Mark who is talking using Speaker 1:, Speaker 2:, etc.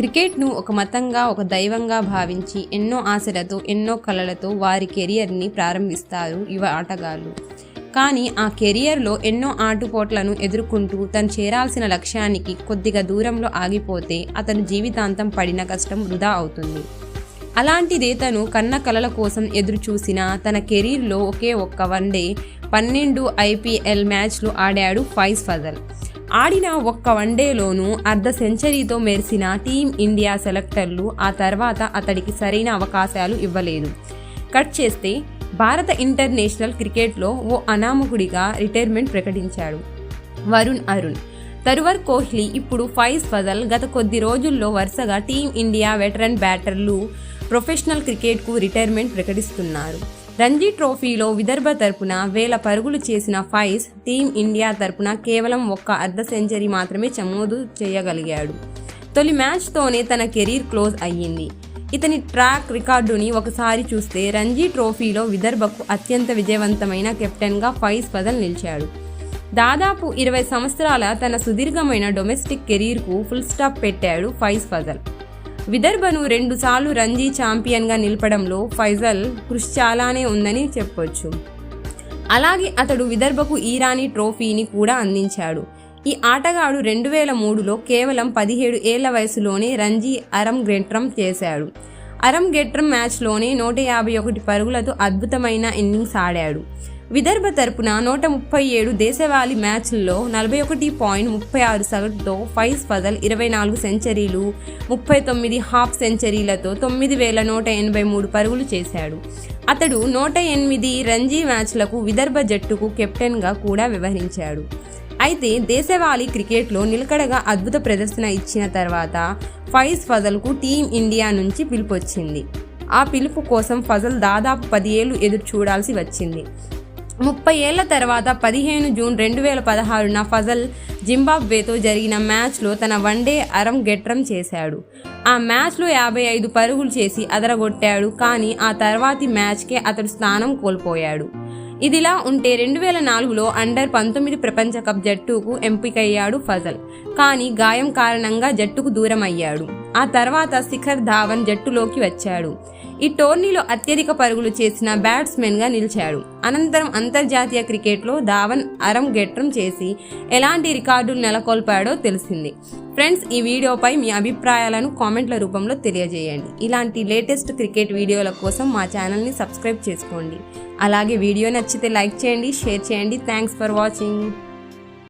Speaker 1: క్రికెట్ను ఒక మతంగా ఒక దైవంగా భావించి ఎన్నో ఆశలతో ఎన్నో కలలతో వారి కెరియర్ని ప్రారంభిస్తారు యువ ఆటగాళ్ళు. కానీ ఆ కెరియర్లో ఎన్నో ఆటుపోట్లను ఎదుర్కొంటూ తను చేరాల్సిన లక్ష్యానికి కొద్దిగా దూరంలో ఆగిపోతే అతను జీవితాంతం పడిన కష్టం వృధా అవుతుంది. అలాంటిదే తను కన్న కలల కోసం ఎదురు చూసిన తన కెరీర్లో ఒకే ఒక్క వన్డే పన్నెండు ఐపీఎల్ మ్యాచ్లు ఆడాడు ఫైజ్ ఫజల్. ఆడిన ఒక్క వన్డేలోనూ అర్ధ సెంచరీతో మెరిసిన టీం ఇండియా సెలెక్టర్లు ఆ తర్వాత అతడికి సరైన అవకాశాలు ఇవ్వలేదు. కట్ చేస్తే భారత ఇంటర్నేషనల్ క్రికెట్లో ఓ అనామకుడిగా రిటైర్మెంట్ ప్రకటించాడు. వరుణ్ అరుణ్. తరువర్ కోహ్లీ ఇప్పుడు ఫైజ్ ఫజల్ గత కొద్ది రోజుల్లో వరుసగా టీం ఇండియా వెటరన్ బ్యాటర్లు ప్రొఫెషనల్ క్రికెట్కు రిటైర్మెంట్ ప్రకటిస్తున్నారు. రంజీ ట్రోఫీలో విదర్భ తరపున వేల పరుగులు చేసిన ఫైజ్ టీం ఇండియా తరపున కేవలం ఒక్క అర్ధ సెంచరీ మాత్రమే చమోదు చేయగలిగాడు. తొలి మ్యాచ్తోనే తన కెరీర్ క్లోజ్ అయ్యింది. ఇతని ట్రాక్ రికార్డుని ఒకసారి చూస్తే రంజీ ట్రోఫీలో విదర్భకు అత్యంత విజయవంతమైన కెప్టెన్గా ఫైజ్ ఫజల్ నిలిచాడు. దాదాపు ఇరవై సంవత్సరాల తన సుదీర్ఘమైన డొమెస్టిక్ కెరీర్కు ఫుల్ స్టాప్ పెట్టాడు ఫైజ్ ఫజల్ విదర్భను రెండుసార్లు రంజీ ఛాంపియన్గా నిలపడంలో ఫైజల్ కృషి చాలానే ఉందని చెప్పొచ్చు. అలాగే అతడు విదర్భకు ఈరానీ ట్రోఫీని కూడా అందించాడు. ఈ ఆటగాడు రెండు వేల మూడులో కేవలం పదిహేడు ఏళ్ళ వయసులోనే రంజీ అరం గెట్రం చేశాడు. అరం గెట్రం మ్యాచ్లోనే నూట యాభై ఒకటి పరుగులతో అద్భుతమైన ఇన్నింగ్స్ ఆడాడు. విదర్భ తరపున నూట ముప్పై ఏడు దేశవాళీ మ్యాచ్ల్లో నలభై ఒకటి పాయింట్ ముప్పై ఆరు సగటుతో ఫైజ్ ఫజల్ ఇరవై నాలుగు సెంచరీలు ముప్పై తొమ్మిది హాఫ్ సెంచరీలతో తొమ్మిది వేల నూట ఎనభై మూడు పరుగులు చేశాడు. అతడు నూట ఎనిమిది రంజీ మ్యాచ్లకు విదర్భ జట్టుకు కెప్టెన్గా కూడా వ్యవహరించాడు. అయితే దేశవాళీ క్రికెట్లో నిలకడగా అద్భుత ప్రదర్శన ఇచ్చిన తర్వాత ఫైజ్ ఫజల్కు టీం ఇండియా నుంచి పిలుపొచ్చింది. ఆ పిలుపు కోసం ఫజల్ దాదాపు పది ఏళ్ళు ఎదురు చూడాల్సి వచ్చింది. ముప్పై ఏళ్ళ తర్వాత పదిహేను జూన్ రెండు వేల పదహారున ఫజల్ జింబాబ్వేతో జరిగిన మ్యాచ్లో తన వన్డే అరం గెట్రం చేశాడు. ఆ మ్యాచ్లో యాభై ఐదు పరుగులు చేసి అదరగొట్టాడు కానీ ఆ తర్వాతి మ్యాచ్కే అతడు స్థానం కోల్పోయాడు. ఇదిలా ఉంటే రెండు వేల నాలుగులో అండర్ పంతొమ్మిది ప్రపంచ కప్ జట్టుకు ఎంపికయ్యాడు ఫజల్ కానీ గాయం కారణంగా జట్టుకు దూరం అయ్యాడు ఆ తర్వాత శిఖర్ ధావన్ జట్టులోకి వచ్చాడు. ఈ టోర్నీలో అత్యధిక పరుగులు చేసిన బ్యాట్స్మెన్గా నిలిచాడు. అనంతరం అంతర్జాతీయ క్రికెట్లో ధావన్ అరం గెట్రం చేసి ఎలాంటి రికార్డులు నెలకొల్పాడో తెలిసింది. ఫ్రెండ్స్ ఈ వీడియోపై మీ అభిప్రాయాలను కామెంట్ల రూపంలో తెలియజేయండి. ఇలాంటి లేటెస్ట్ క్రికెట్ వీడియోల కోసం మా ఛానల్ని సబ్స్క్రైబ్ చేసుకోండి. అలాగే వీడియో నచ్చితే లైక్ చేయండి షేర్ చేయండి. Thanks for watching.